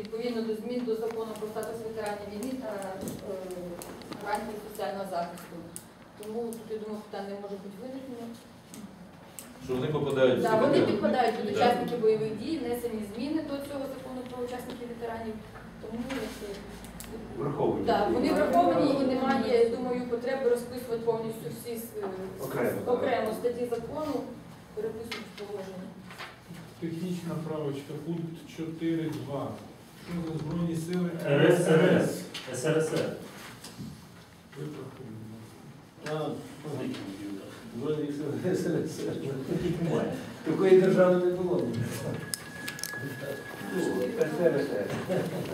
відповідно до змін до закону про статус ветеранів війни та е, гарантії соціального захисту. Тому тут, я думаю, питань не може бути виникнено. Що вони попадають ці вони підпадають під учасників бойових дій, внесені зміни до цього закону про учасників ветеранів. Тому якщо Враховують. Да, вони враховані і немає, думаю, потреби розписувати повністю всі с- Окремо, окремо статті закону, переписують в положення. Технічна правочка, пункт 4.2. За Збройні сили РСРС, СРСР. Виправимо. Такої держави не було.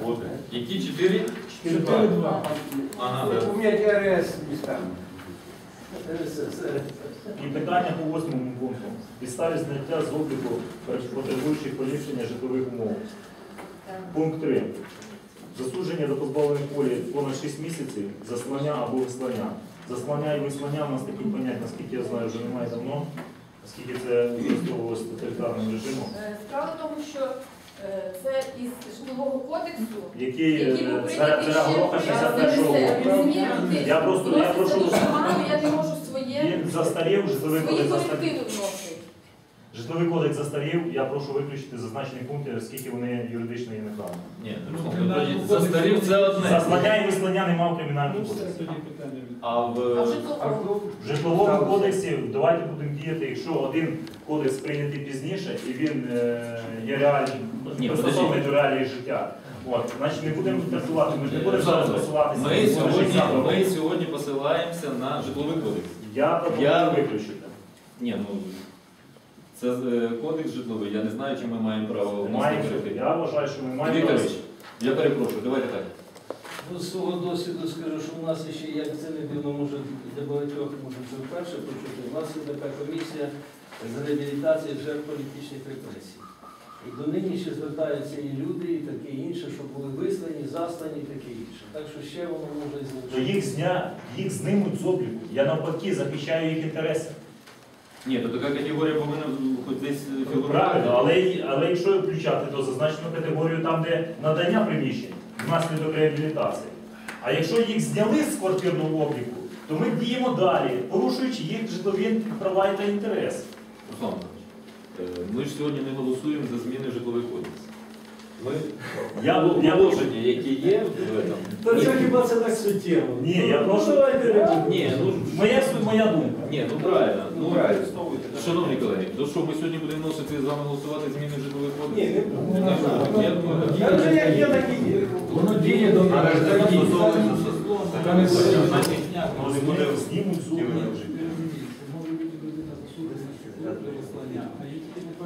От. Які чотири? 4.2. Ага, да. Поміняти РС містами. І питання по восьмому пункту. Підставі зняття з обліку потребуючих поліпшення житлових умов. Пункт 3. Засудження до позбавлення волі понад 6 місяців, заслання або вислання. Заслання і вислання в нас такі поняття, наскільки я знаю, вже немає давно, оскільки це використовувалося тоталітарним режимом, Е, Справа в тому, що е, це із житлового кодексу, який який е, був це прийнятий ще 61-го року. Я просто- я прошу- я не можу своє Він застарів, житловий свої кодекс вносити. Житловий кодекс застарів, я прошу виключити зазначені пункти, оскільки вони юридично є неправильні. Ні, Ну, Руслан, тоді застарів це одне. Заслання і вислання немає в Ну, кримінальному кодексі. питання від. А в в житловому? Кодексі давайте будемо діяти, якщо один кодекс прийнятий пізніше і він е, є реальним, пристосований подожди. до реалії життя. От, значить не будемо працювати, ми ж не будемо зараз Олексійович, просуватися. ми сьогодні, завтра. ми сьогодні посилаємося на житловий кодекс. Я пропоную Я- виключити. Ні, ну це е, кодекс житловий, я не знаю, чи ми маємо право вносити я вважаю, що ми маємо. Вікторович, я перепрошую, давайте так. Ну, з свого досвіду скажу, що в нас ще, як це не дивно, може для багатьох може це вперше почути. У нас є така комісія з реабілітації жертв політичних репресій. І до нині ще звертаються і люди, і таке інше, що були вислані, заслані, і таке інше. Так що ще воно може і То їх зня, їх знимуть з обліку. Я навпаки захищаю їх інтереси. Ні, то така категорія повинна хоч десь фігурувати. Правильно, але, але якщо включати, то зазначено категорію там, де надання приміщень внаслідок реабілітації. А якщо їх зняли з квартирного обліку, то ми діємо далі, порушуючи їх житлові права та інтереси. Руслан е, ми ж сьогодні не голосуємо за зміни в житловий кодекс. Ми Я, я, положення, які є в этом. Та це хіба це так суттєво? Ні, я прошу- Ну, давайте не. Ні, ну моя, моя думка. ні, ну правильно. Ну, Правильно. Шановні колеги, то що ми сьогодні будемо вносити з вами голосувати зміни в житловий кодекс? Ні, не будемо. Я думаю, Та вже як є, так і є. Воно діє до Але ж так діє. Така не Значить, Вони буде знімуть з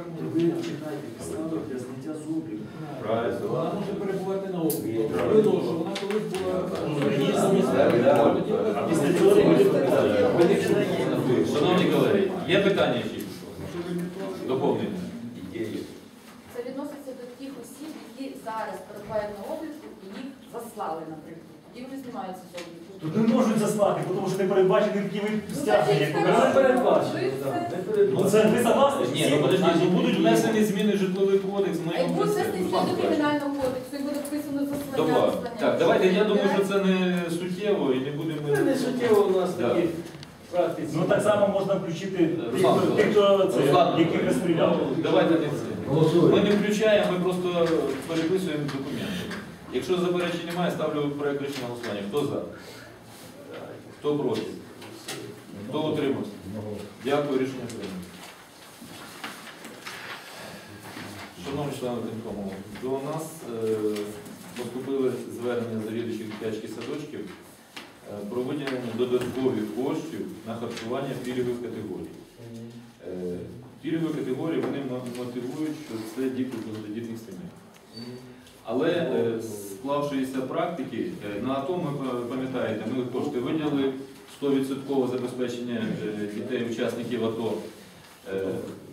тепер може Підстави для зняття з обліку. Вона може перебувати на обліку. Видно, що вона колись була після цього Шановні колеги, є питання ще? Доповнення. Це відноситься до тих осіб, які зараз перебувають на обліку і їх заслали, наприклад. Тоді вони знімаються з обліку. Тут не можуть заслати, тому що не передбачений такий вид стягнення, Ну, Не передбачено, так, це- не Ну передбачено. це ви согласні? Ні, ну подожди, ну будуть внесені зміни в житловий кодекс, ми А як буде внесені зміни до кримінального кодексу, і буде вписано заслання. Так, давайте, я думаю, що це не суттєво і не будемо. Це не суттєво у нас Да. такі практиці. Ну так само можна включити тих, Руслан хто- тих, хто це, Руслан, яких розстріляли. Давайте не це. Ми не включаємо, ми просто переписуємо документи. Якщо заперечень немає, ставлю проект рішення голосування. Хто за? Хто проти? Хто утримався? Дякую, рішення прийнято. Шановні члени виконкому, до нас е, поступили звернення завідуючих дитячих садочків е, про виділення додаткових коштів на харчування пільгових категорій. Е, Пільгові категорії вони мотивують, що це діти з багатодітних сімей. Але е, склавшися практики, е, на АТО ми пам'ятаєте, ми кошти виділили 100% забезпечення е, дітей-учасників АТО. Е,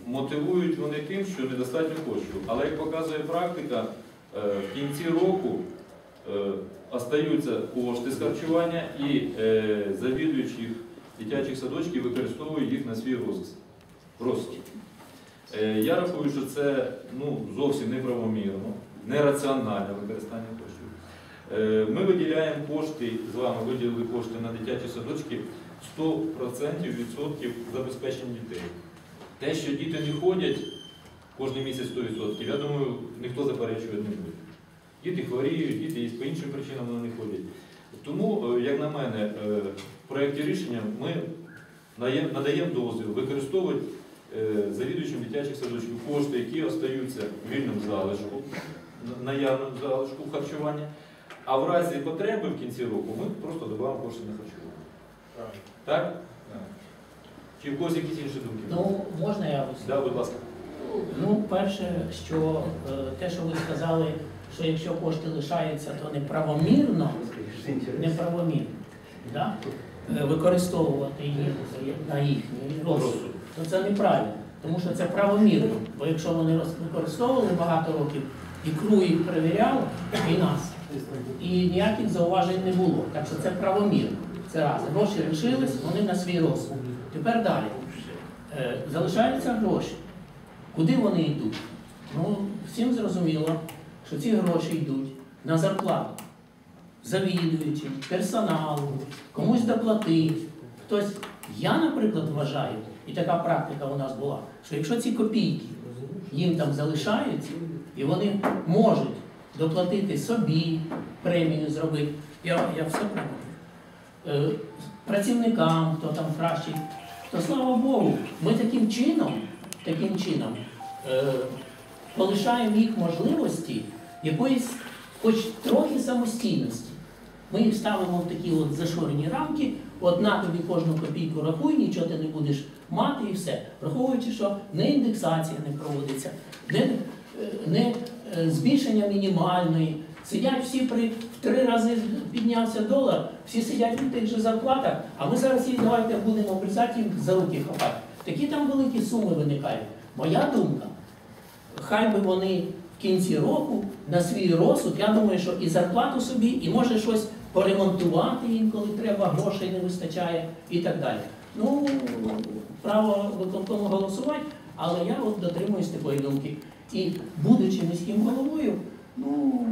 Мотивують вони тим, що недостатньо коштів. Але як показує практика, в кінці року остаються кошти з харчування і завідуючих дитячих садочків використовують їх на свій розсуд. Я рахую, що це ну, зовсім неправомірно. Нераціональне використання коштів. Е, Ми виділяємо кошти, з вами виділили кошти на дитячі садочки 100% відсотків забезпечення дітей. Те, що діти не ходять кожен місяць 100%, я думаю, ніхто заперечувати не буде. Діти хворіють, діти по іншим причинам вони не ходять. Тому, е, як на мене, е, в проєкті рішення ми надаємо дозвіл використовувати завідувачам дитячих садочків кошти, які остаються в вільному залишку, н- наявному залишку в харчуванні. А в разі потреби в кінці року ми просто додаємо кошти на харчування. Так? Чи в когось якісь інші думки? Ну, можна я ось? Да, будь ласка. Ну, перше, що е, те, що ви сказали, що якщо кошти лишаються, то неправомірно, неправомірно, да? е, використовувати їх на їхній розсуд, то це неправильно, тому що це правомірно. Бо якщо вони використовували багато років, і КРУ їх перевіряв, і нас, і ніяких зауважень не було. Так що це правомірно. Це раз. Гроші лишились, вони на свій розсуд. Тепер далі. Е, Залишаються гроші. Куди вони йдуть? Ну, всім зрозуміло, що ці гроші йдуть на зарплату завідуючим, персоналу, комусь доплатити. Хтось, я, наприклад, вважаю, і така практика у нас була, що якщо ці копійки їм там залишаються, і вони можуть доплатити собі, премію зробити, я, я все пригодив, е, працівникам, хто там кращий, то слава Богу, ми таким чином, таким чином е, полишаємо їх можливості якоїсь хоч трохи самостійності. Ми їх ставимо в такі от зашорені рамки, от на тобі кожну копійку рахуй, нічого ти не будеш мати і все. Враховуючи, що не індексація не проводиться, не, не е, збільшення мінімальної. Сидять всі при в три рази піднявся долар, всі сидять на тих же зарплатах, а ми зараз їх давайте будемо обрізати їм за руки хапати. Такі там великі суми виникають. Моя думка, хай би вони в кінці року на свій розсуд, я думаю, що і зарплату собі, і може щось поремонтувати їм, коли треба, грошей не вистачає і так далі. Ну, право виконкому голосувати, але я от дотримуюсь такої думки. І будучи міським головою, ну,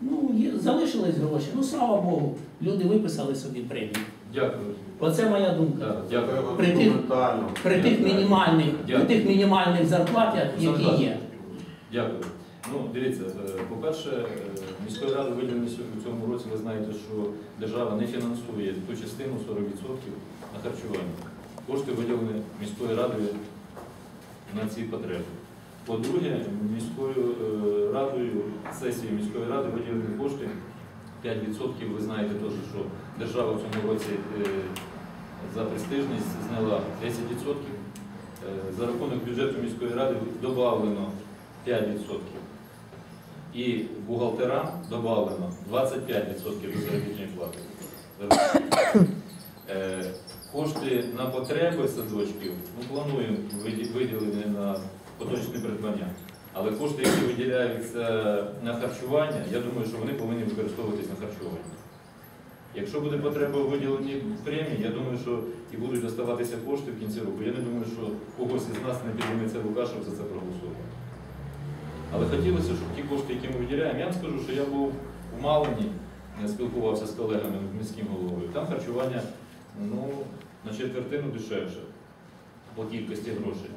ну залишились гроші. Ну слава Богу, люди виписали собі премію. Дякую. Оце моя думка. Так, дякую. При тих, при тих мінімальних, при тих мінімальних зарплатах, які є. Дякую. Ну, дивіться, е, по-перше, е, міською радою виділені у цьому році, ви знаєте, що держава не фінансує ту частину 40% на харчування. Кошти виділені міською радою на ці потреби. По-друге, міською е, радою, сесією міської ради виділені кошти 5%. Ви знаєте теж, що держава в цьому році е, за престижність зняла 10%. Е, За рахунок бюджету міської ради додавлено 5%. І бухгалтерам додавлено 25% до заробітної плати. Кошти на потреби садочків ну, плануємо виді- виділені на поточне придбання. Але кошти, які виділяються на харчування, я думаю, що вони повинні використовуватись на харчування. Якщо буде потреба у виділенні премії, я думаю, що і будуть доставатися кошти в кінці року. Я не думаю, що когось із нас не підніметься рука, щоб за це проголосувати. Але хотілося, щоб ті кошти, які ми виділяємо, я вам скажу, що я був у Малині, спілкувався з колегами міським головою. Там харчування ну, на четвертину дешевше по кількості грошей,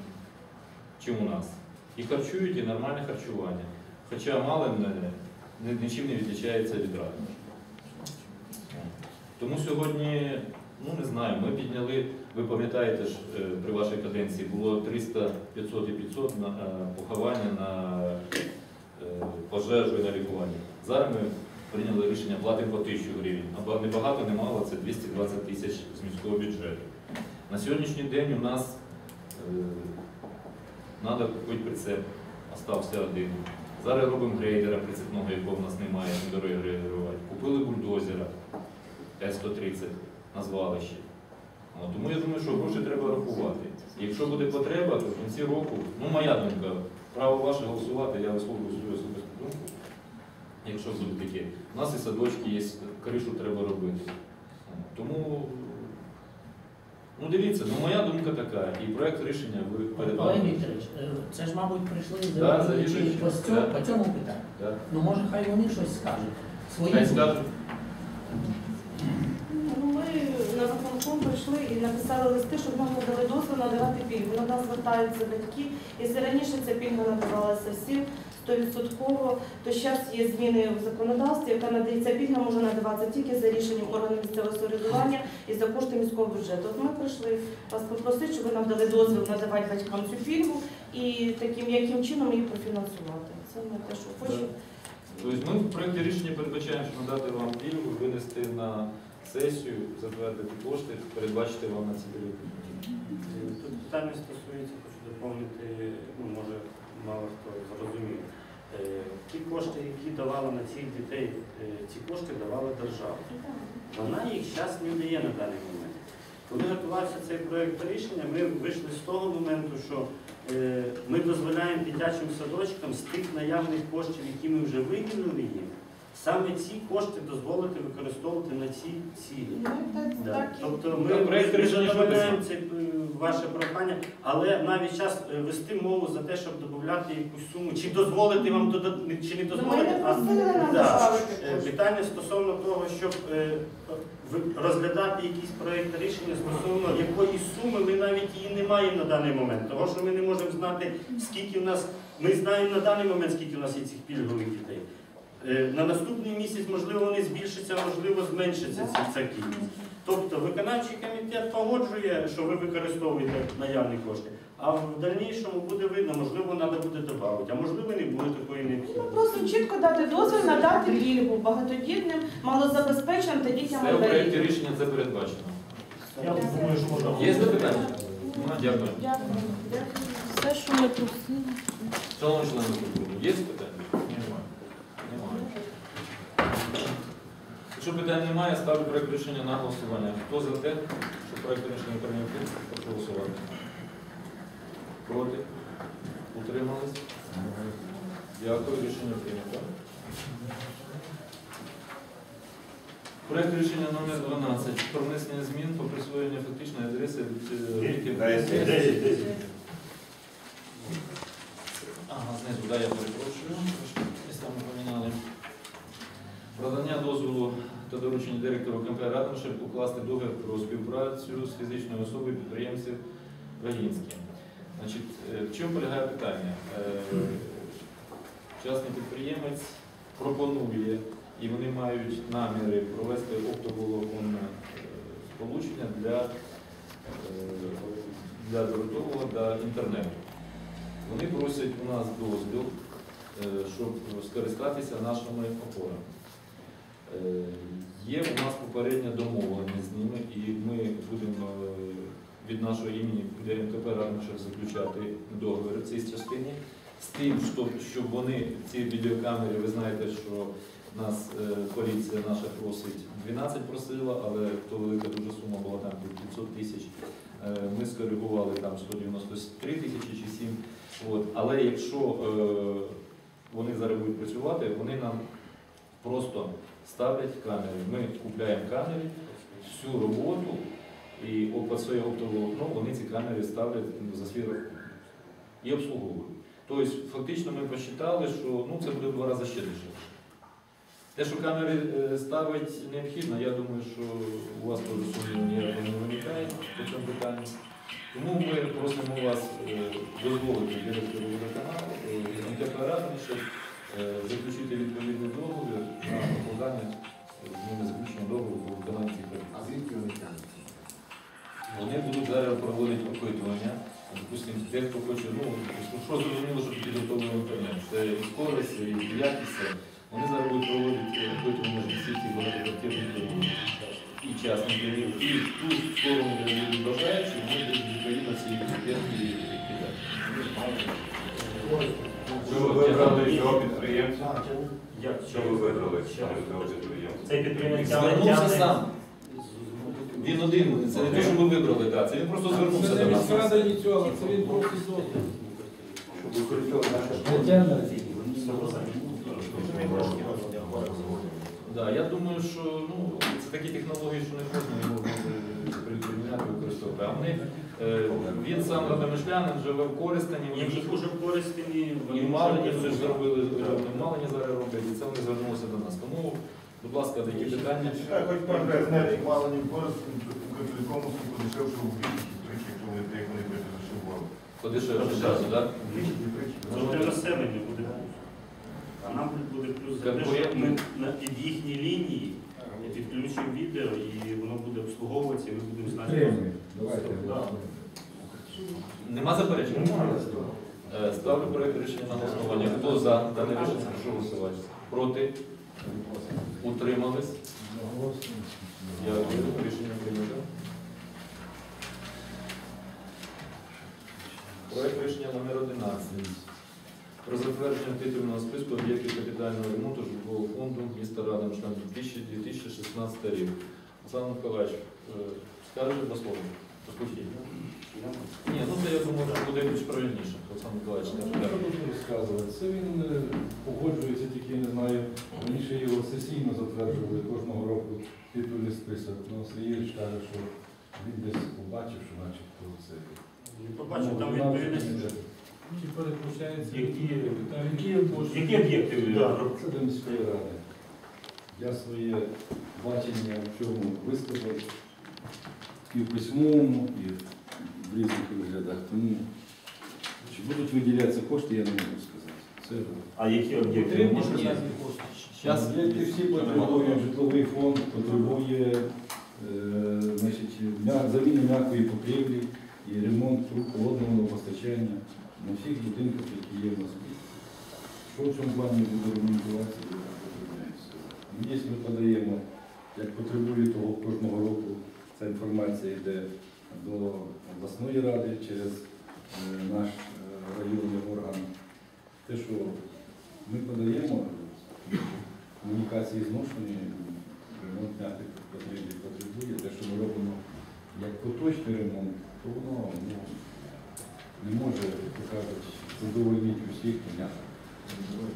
чим у нас. І харчують, і нормальне харчування. Хоча Малин е, нічим не відрізняється від Радника. Тому сьогодні, ну не знаю, ми підняли, ви пам'ятаєте ж, е, при вашій каденції було 300, 500 і 500 на е, поховання на е, пожежу і на лікування. Зараз ми прийняли рішення платимо по 1000 гривень. Або не багато, не мало, це 220 тисяч з міського бюджету. На сьогоднішній день у нас треба купити прицеп, остався один. Зараз робимо грейдера прицепного, якого в нас немає, не дороги грейдерувати. Купили бульдозера Т-130 на звалищі. От, Тому я думаю, що гроші треба рахувати. Якщо буде потреба, то в кінці року, ну моя думка, право ваше голосувати, я висловлюю свою особисту думку. Якщо буде таке. У нас і садочки є, кришу треба робити. Тому, ну дивіться, ну моя думка така, і проєкт рішення ви перед Олег. Вікторович, е, це ж, мабуть, прийшли Да, за по цьому, Да. по цьому питанню. Да? Ну може хай вони щось скажуть. Свої Хай скажуть. Ну, Ми на виконком прийшли і написали листи, щоб нам надали дозвіл надавати пільгу. На нас звертаються батьки. Якщо раніше ця пільга надавалася всім 100%, то зараз є зміни в законодавстві, яка надається пільга може надаватися тільки за рішенням органу місцевого самоврядування і за кошти міського бюджету. От ми прийшли вас попросити, щоб ви нам дали дозвіл надавати батькам цю пільгу і таким яким чином її профінансувати. Це ми те, що хочемо. Тобто ми в проєкті рішення передбачаємо, що надати вам пільгу, винести на сесію, затвердити кошти, передбачити вам на ці періоди. Тут питання стосується, хочу доповнити, ну може мало хто зрозумів. Е, Ті кошти, які давала на цих дітей, е, ці кошти давала держава. Вона їх зараз не дає на даний момент. Коли готувався цей проєкт рішення, ми вийшли з того моменту, що е, ми дозволяємо дитячим садочкам з тих наявних коштів, які ми вже виділили їм, саме ці кошти дозволити використовувати на ці цілі. Ну, Да. Тобто ми, Та проект ми задовольняємо це е, ваше прохання, але навіть час е, вести мову за те, щоб додати якусь суму, чи дозволити вам додати, чи не Ну, дозволити, а Да. Е, питання стосовно того, щоб розглядати якийсь проєкт рішення стосовно якої суми ми навіть її не маємо на даний момент. Тому що ми не можемо знати, скільки в нас, ми знаємо на даний момент, скільки у нас є цих пільгових дітей. Е, На наступний місяць, можливо, вони збільшаться, можливо, зменшиться ці- ця кількість. Тобто виконавчий комітет погоджує, що ви використовуєте наявні кошти, а в дальнішому буде видно, можливо, треба буде додати, а можливо, не буде такої Ну, просто чітко дати дозвіл надати пільгу багатодітним, малозабезпеченим та дітям Все в проєкті рішення це передбачено. Я думаю, що можна. Є запитання? Ну, Дякую. Дякую. Дякую. Все, що ми просили. Шановні члени є запитання? Немає. Немає. Якщо питань немає, ставлю проект рішення на голосування. Хто за те, що проект рішення прийняти, прошу голосувати. Проти? Утримались? Дякую, рішення прийнято. Проект рішення номер 12 про внесення змін по присвоєнню фактичної адреси від е. Ага, знизу, да, я перепрошую. Ми поміняли. Продання дозволу та доручення директору КМП Ратушев укласти договір про співпрацю з фізичною особою підприємців Вагінським. Значить, е, в чому полягає питання? Е, Частний підприємець пропонує, і вони мають наміри провести оптоволоконне е, сполучення для, для дротового та інтернету. Вони просять у нас дозвіл, щоб скористатися нашими опорами. Е, Є у нас попередня домовленість з ними, і ми будемо е, від нашого імені ДМКП Радмишев заключати договір в цій частині з тим, щоб, вони ці відеокамери, ви знаєте, що нас е, поліція наша просить 12 просила, але то велика дуже сума була там 500 тисяч. Ми скоригували там 193 тисячі чи 7. От. Але якщо вони зараз будуть працювати, вони нам просто ставлять камери. Ми купляємо камери, всю роботу і по своє оптоволокно вони ці камери ставлять ну, за свій рахунок і обслуговують. Тобто, фактично ми посчитали, що ну, це буде в два рази ще дешевше. Те, що камери е, ставить необхідно, я думаю, що у вас теж сумніву ніякого не виникає по цьому питанню. Тому ми просимо вас е, дозволити директору водоканалу, щоб е, заключити відповідний договір на покладання з ними заключення договору по виконанні. А звідки вони тягнуться? Вони будуть зараз проводити опитування. Допустимо, те, хто хоче, ну, що зрозуміло, що підготовлено інтернет. Це і скорість, і якість. Вони зараз будуть проводити опитування всіх цих багатоквартирних будинків і частних дерев, і ту сторону, де люди бажаючи, вони будуть відповідно ці техніки кидати. Що ви вибрали цього підприємця? Як? Що ви вибрали цього підприємця? Цей підприємець Звернувся сам. Він один, це не те, що ви вибрали, так, це він просто звернувся до не нас. це він просить дозвіл. Щоб використовувати наше Да, я думаю, що ну, це такі технології, що не можна його е, приміняти, використовувати. Е, Він сам родомишлянин, живе в Користані. І Вони вже них уже в Коростені, і в Малині вже вже зробили, в Малині зараз роблять, і це вони звернулися до нас. Тому, будь ласка, такі питання. Так, хоч пан знаєте, мало не користь, телекому подешевше у двічі, тричі, якщо вони як вони прийшли в голову. Подешевше часу, так? Це для населення буде. А нам буде плюс за те, що ми під їхні лінії підключимо відео і воно буде обслуговуватися, і ми будемо знати. Да. Нема заперечень? Е, Ставлю проект рішення на голосування. Хто за дане рішення, прошу голосувати. Проти? Утримались? Дякую. Рішення прийнято. Проект рішення номер 11. Про затвердження титульного списку об'єктів капітального ремонту житлового фонду міста Радомишля на 2016 рік. Олександр Миколаївич, е, скажете два слова? Послухайте. Ні, ну це я думаю, що буде більш правильніше. Олександр Миколаївич, Ну, тут розказувати? Це він е, погоджується, тільки я не знаю. Раніше його сесійно затверджували кожного року титульний список. Ну, Сергійович каже, що він десь побачив, що начебто це. Не побачив там Ну. Чи переключається? Які- Які кошти? Які об'єкти ви Да. Це до міської ради. Я своє бачення в чому висказав і в письмовому, і в різних виглядах. Тому чи будуть виділятися кошти, я не можу сказати. Це А які об'єкти? Потрібні Можна сказати? Об'єкти всі потребують, житловий фонд потребує е, значить, м'я- заміни м'якої покрівлі і ремонт труб холодного постачання на всіх будинках, які є в нас в місті. Що в цьому плані буде ремонтуватися, я подивляюся. Якщо ми подаємо, як потребує того кожного року, ця інформація йде до обласної ради через е, наш е, районний орган. Те, що ми подаємо, комунікації зношені, ремонт потребує. Те, що ми робимо як поточний ремонт, то воно ну, не може, як кажуть, задовольнити усіх м'яка.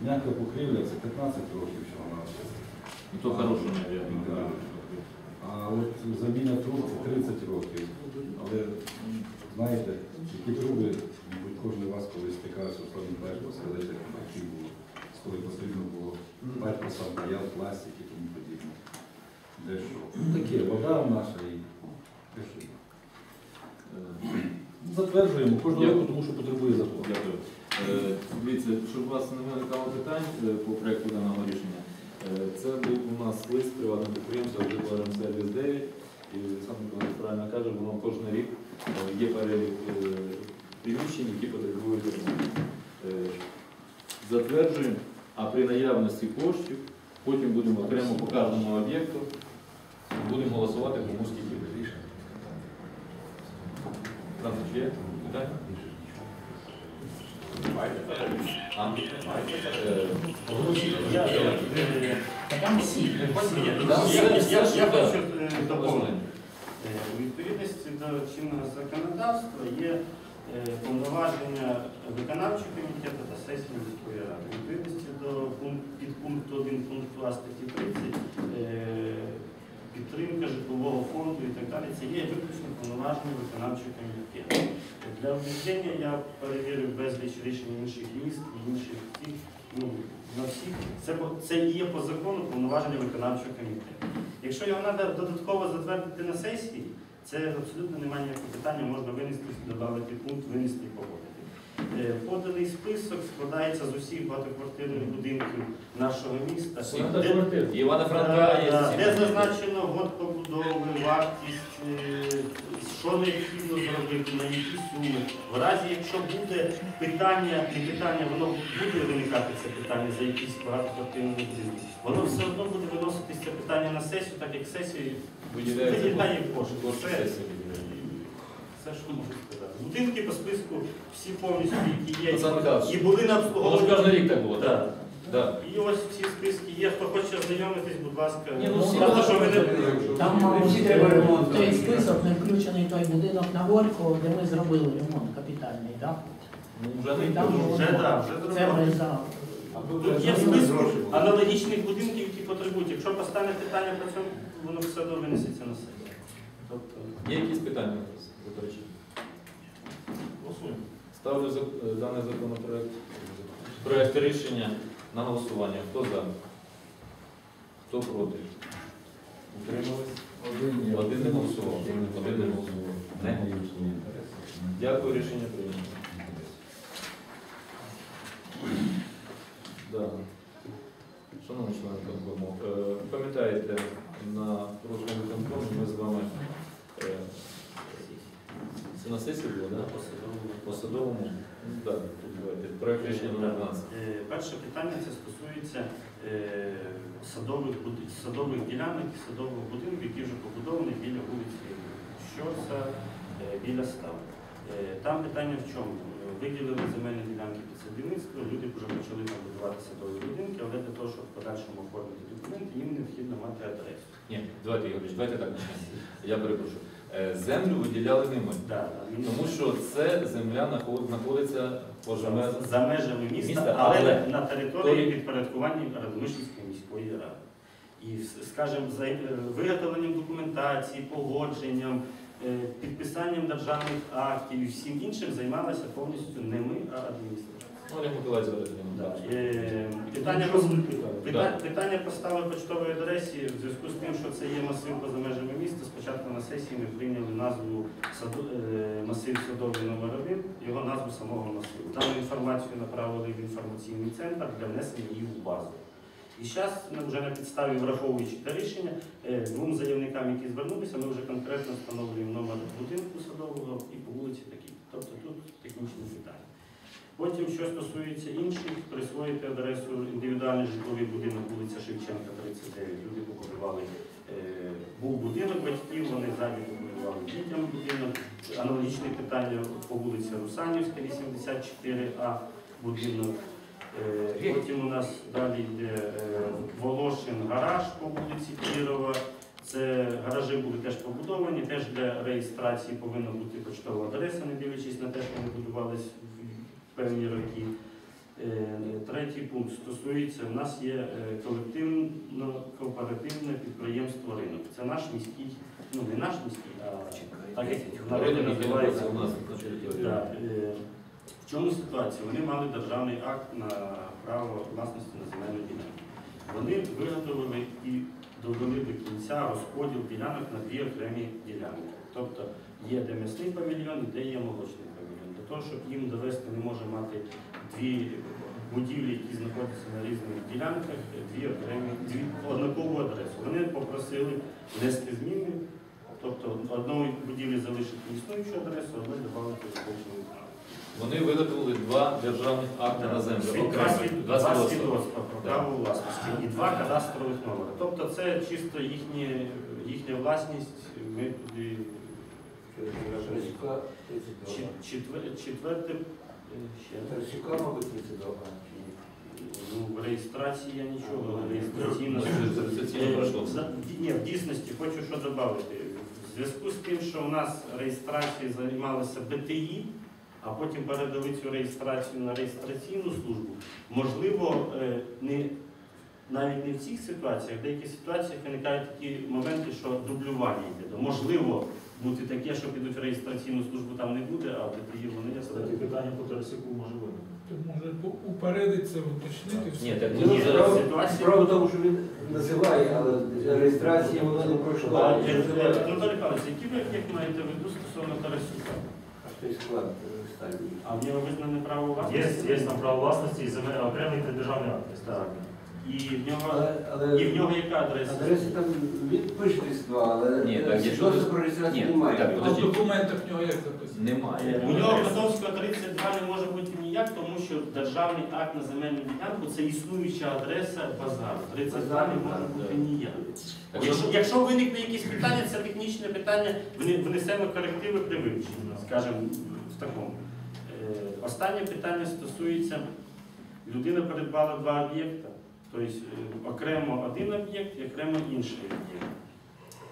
М'яка покрівля це 15 років всього на все. І то хороше, мабуть. А от заміна труб це 30 років. Але знаєте, які труби, мабуть, кожен з вас колись стикався у Славі Пешко, сказати, які було, коли потрібно було Пешко, матеріал, пластик і тому подібне. Де що? Ну, Таке, вода наша і те, що є. Е, Затверджуємо кожного року, тому що потребує закону. Дякую. Е, Дивіться, щоб у вас не виникало питань е, по проекту даного рішення, це був у нас лист приватного підприємства «Житлоренсервіс 9», і сам Миколаївич правильно каже, воно кожен рік е, є перелік е, приміщень, які потребують ремонту. Е, Затверджуємо, а при наявності коштів потім будемо окремо по кожному об'єкту будемо голосувати кому скільки рішень. Там чи є питання? А? Е, е, там всі. Я- хочу доповнити. У відповідності до чинного законодавства є е, повноваження виконавчого комітету та сесії міської ради. У відповідності до пункт- підпункту 1 пункту А статті 30 е, підтримка житлового фонду і так далі, це є виключно повноваження виконавчого комітету. Для об'єднання я перевірив безліч рішень інших міст і інших тих, ну, на всіх. Це, це і є по закону повноваження виконавчого комітету. Якщо його треба додатково затвердити на сесії, це абсолютно немає ніякого питання, можна винести, додати пункт, винести і погодити. Е, Поданий список складається з усіх багатоквартирних будинків нашого міста. Де-. Де зазначено год побудови, вартість, е, що необхідно зробити, на які суми. В разі, якщо буде питання, не питання, воно буде виникати це питання за якісь багатоквартирні будинки, воно все одно буде виноситися питання на сесію, так як сесію виділяє кошти. кошти. Кошти Все. сесії виділяють. Все, що можу сказати. Будинки по списку всі повністю, які є, і були на Воно ж обслуговуванні. кожен рік так було, так? Да. І ось ці списки є. Хто хоче ознайомитись, будь ласка. Ні, ну, всі Правда, що ви не Там всі треба ремонт той список не включений той будинок на Горького, де ми зробили ремонт капітальний, так? Ну, вже не Там було Вже, да, вже Це ми за. Тут є список аналогічних будинків, які потребують. Якщо постане питання про це, воно все одно винесеться на сесію. Тобто, Є якісь питання у вас, заперечення? Голосуємо. Ставлю е, даний законопроект, проект рішення на голосування. Хто за? Хто проти? Утримались? Один, Один не голосував. Один не голосував. Не? Дякую, рішення прийнято. Да. Шановні члени виконкому, е, пам'ятаєте, на прошлому виконкомі ми з вами е, це на сесії було, так? Ну, Так, тут рішення номер 12. Е, Перше питання це стосується е, садових, садових ділянок і садових будинків, які вже побудовані біля вулиці Щорса, е, біля став. Там питання в чому? Виділили земельні ділянки під садівництво, люди вже почали там будувати садові будинки, але для того, щоб в подальшому оформити документи, їм необхідно мати адресу. Ні, давайте, Ігор, давайте так. Я перепрошую. Е, Землю виділяли не ми, Да, тому що це земля знаходиться поза межами. за межами міста, Міста, але але на території той- підпорядкування Радомишльської міської ради. І, скажімо, за е, виготовленням документації, погодженням, е, підписанням державних актів і всім іншим займалася повністю не ми, а адміністрація. Олег Да. Питання, питання, питання поставили почтової адресі в зв'язку з тим, що це є масив поза межами На сесії ми прийняли назву е, масив садовий номер 1 його назву самого масиву. Дану інформацію направили в інформаційний центр для внесення її в базу. І зараз ми вже на підставі, враховуючи те рішення, е, двом заявникам, які звернулися, ми вже конкретно встановлюємо номер будинку садового і по вулиці такі. Тобто тут технічні питання. Потім, що стосується інших, присвоїти адресу індивідуальний житловий будинок вулиця Шевченка, 39. Люди побудували, е, був будинок батьків, вони ззаді побудували дітям будинок. Аналогічне питання по вулиці Русанівська, 84А будинок. Е, Потім у нас далі йде е, Волошин гараж по вулиці Кірова. Це гаражі були теж побудовані, теж для реєстрації повинна бути почтова адреса, не дивлячись на те, що вони будувались в певні роки. Третій пункт стосується, в нас є е, колективно-кооперативне підприємство ринок. Це наш міський, ну не наш міський, а так як який називається. у нас. Да, е, В чому ситуація? Вони мали державний акт на право власності на земельну ділянку. Вони виготовили і довели до кінця розподіл ділянок на дві окремі ділянки. Тобто є де м'ясний павільйон де є молочний павільйон. Для того, щоб їм довести, не може мати дві будівлі, які знаходяться на різних ділянках, дві окремі, дві однакову адресу. Вони попросили внести зміни, тобто одної будівлі залишити існуючу адресу, а одної додати робочу право. Вони виготовили два державних акти на землю. Два свідоцтва. про право власності і два кадастрових номери. Тобто це чисто їхні, їхня власність. Ми туди Чет- четвер- четверте е, ще ну, в реєстрації я нічого реєстраційно Е, Ні, в дійсності хочу що додати. В зв'язку з тим, що у нас реєстрацією займалася БТІ, а потім передали цю реєстрацію на реєстраційну службу, можливо, е, не, навіть не в цих ситуаціях, в деяких ситуаціях виникають такі моменти, що дублювання йде. Можливо, бути таке, що підуть в реєстраційну службу там не буде, а БТІ вони є. Кстати, питання по Тарасику може виникнути. То може це, уточнити все. Ні, так Ні, зараз ситуація- Справа в тому, що він називає, але реєстрації воно не пройшло. А, Він е, називає. Анатолій Павлович, які ви як маєте в виду стосовно Тарасюка? А той склад. А в нього визнане право власності? є там право власності і земель окремий державний акт. Так. І в нього, Але, і в нього яка адреса? адреси там пише але Ні, так, якщо свідоцтва ти- про реєстрацію Ні, немає. так, А в подождіть. документах в нього як записано? Немає. У нього Котовського 32 не може бути ніяк, тому що державний акт на земельну ділянку це існуюча адреса базару. 32 не може бути ніяк. Так, Якщо, якщо виникне якісь питання, це технічне питання, вни- внесемо корективи при вивченні, скажімо, в такому. Е, Останнє питання стосується, людина передбала два об'єкти, тобто е, окремо один об'єкт і окремо інший об'єкт.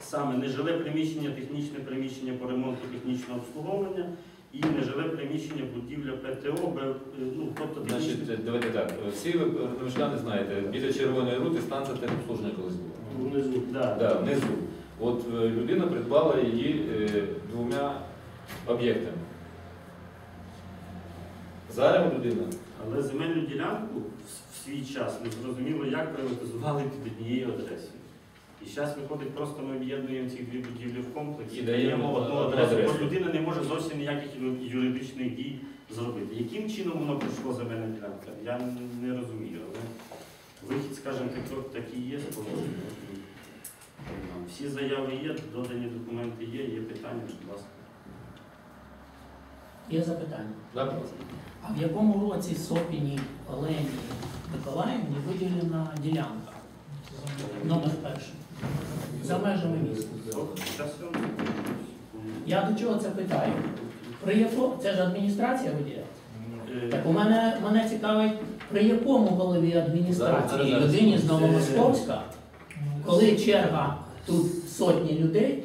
Саме нежиле приміщення, технічне приміщення по ремонту технічного обслуговування і нежиле приміщення будівля ПТО, Б- е, ну, тобто технічне Значить, давайте так. Всі ви мешкани знаєте, біля червоної рути станція техобслуження колись була. внизу. Да. Да, внизу. От е, людина придбала її е, двома об'єктами. Зараз людина. Але земельну ділянку в- свій час не зрозуміло, як приватизували під однією адресою. І зараз виходить, просто ми об'єднуємо ці дві будівлі в комплекс І даємо одну адресу. Бо людина не може зовсім ніяких юридичних дій зробити. Яким чином воно пройшло земельна ділянка? Я не розумію, але вихід, скажімо, такий є. Всі заяви є, додані документи є, є питання, будь ласка. Є запитання. А в якому році Сопіні Олені Миколаївні виділена ділянка? Номер перший. За межами міста. Я до чого це питаю? При якому це ж адміністрація виділяє? Е, Так у мене мене цікавить, при якому голові адміністрації людині з Новомосковська, коли черга тут сотні людей,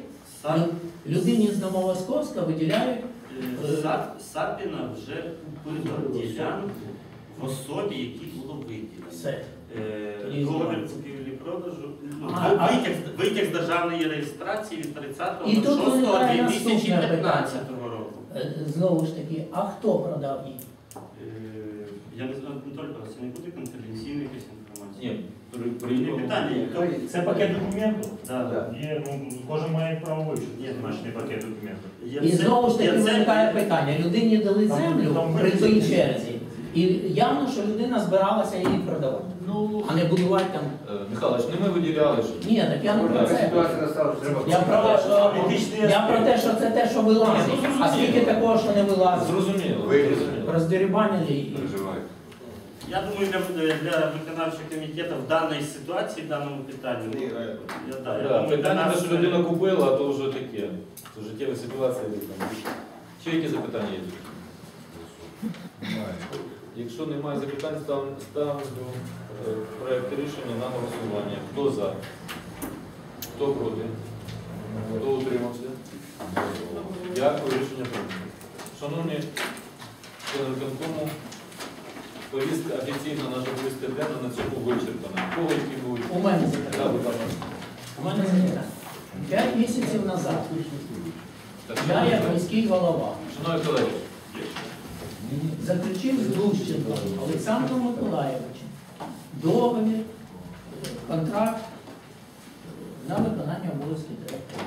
людині з Новомосковська виділяють Сапіна вже купила ділянку в особі, якій було виділено. Е, Договір купівлі-продажу, ну, витяг, з державної реєстрації від І тут виникає 30.06.2015 року. Е, Знову ж таки, а хто продав її? Е, Я не знаю, Анатолій Павлович, це не буде конфіденційна якась інформація? Ні, Не питання. Це пакет документів? Да, да. Є, ну, кожен має право вивчити, є значний пакет документів. Є І знову ж таки є це- виникає питання. Людині дали Там- землю там при тій черзі. І явно, що людина збиралася її продавати. Ну, А не будувати там. е, Михайлович, не ми виділяли, що Ні, так я не про це. ситуація настала, що треба. Я про те, що Політичний я про те, що це те, що вилазить. А скільки такого, що не вилазить? зрозуміло. Вирізали. зрозуміло. Я думаю, для, для виконавчого комітету в даній ситуації, в даному питанні, ну, я, да, я Да, думаю, для питання, нас що людина купила, а то вже таке. Це життєва ситуація. там. Ще які запитання є? Немає. Якщо немає запитань, став- ставлю е, проект рішення на голосування. Хто за? Хто проти? Хто утримався? Дякую, рішення прийнято. Шановні члени виконкому, повістка офіційна наша повістка денна на цьому вичерпана. Кого які будуть? У мене запитання. будь ласка. У мене запитання. П'ять місяців назад я як міський голова Шановні колеги, заключив з Глущенком Олександром Миколаєвичем договір, контракт на виконання обов'язків директора.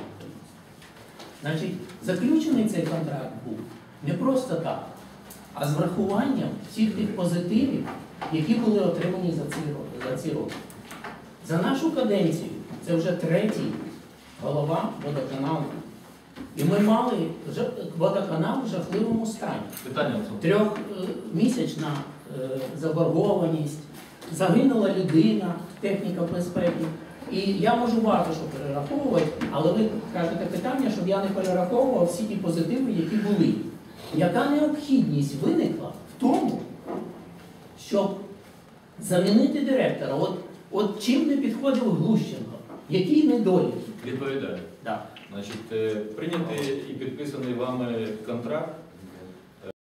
Значить, заключений цей контракт був не просто так, а з врахуванням всіх тих позитивів, які були отримані за ці, ро- за ці роки. За нашу каденцію це вже третій голова водоканалу. І ми мали водоканал в жахливому стані питання трьохмісячна е, заборгованість, загинула людина, техніка безпеки. І я можу багато що перераховувати, але ви кажете питання, щоб я не перераховував всі ті позитиви, які були. Яка необхідність виникла в тому, щоб замінити директора? От, от чим не підходив Глущенко? Який недолік? Відповідаю. Да. Значить, е, прийнятий і підписаний вами контракт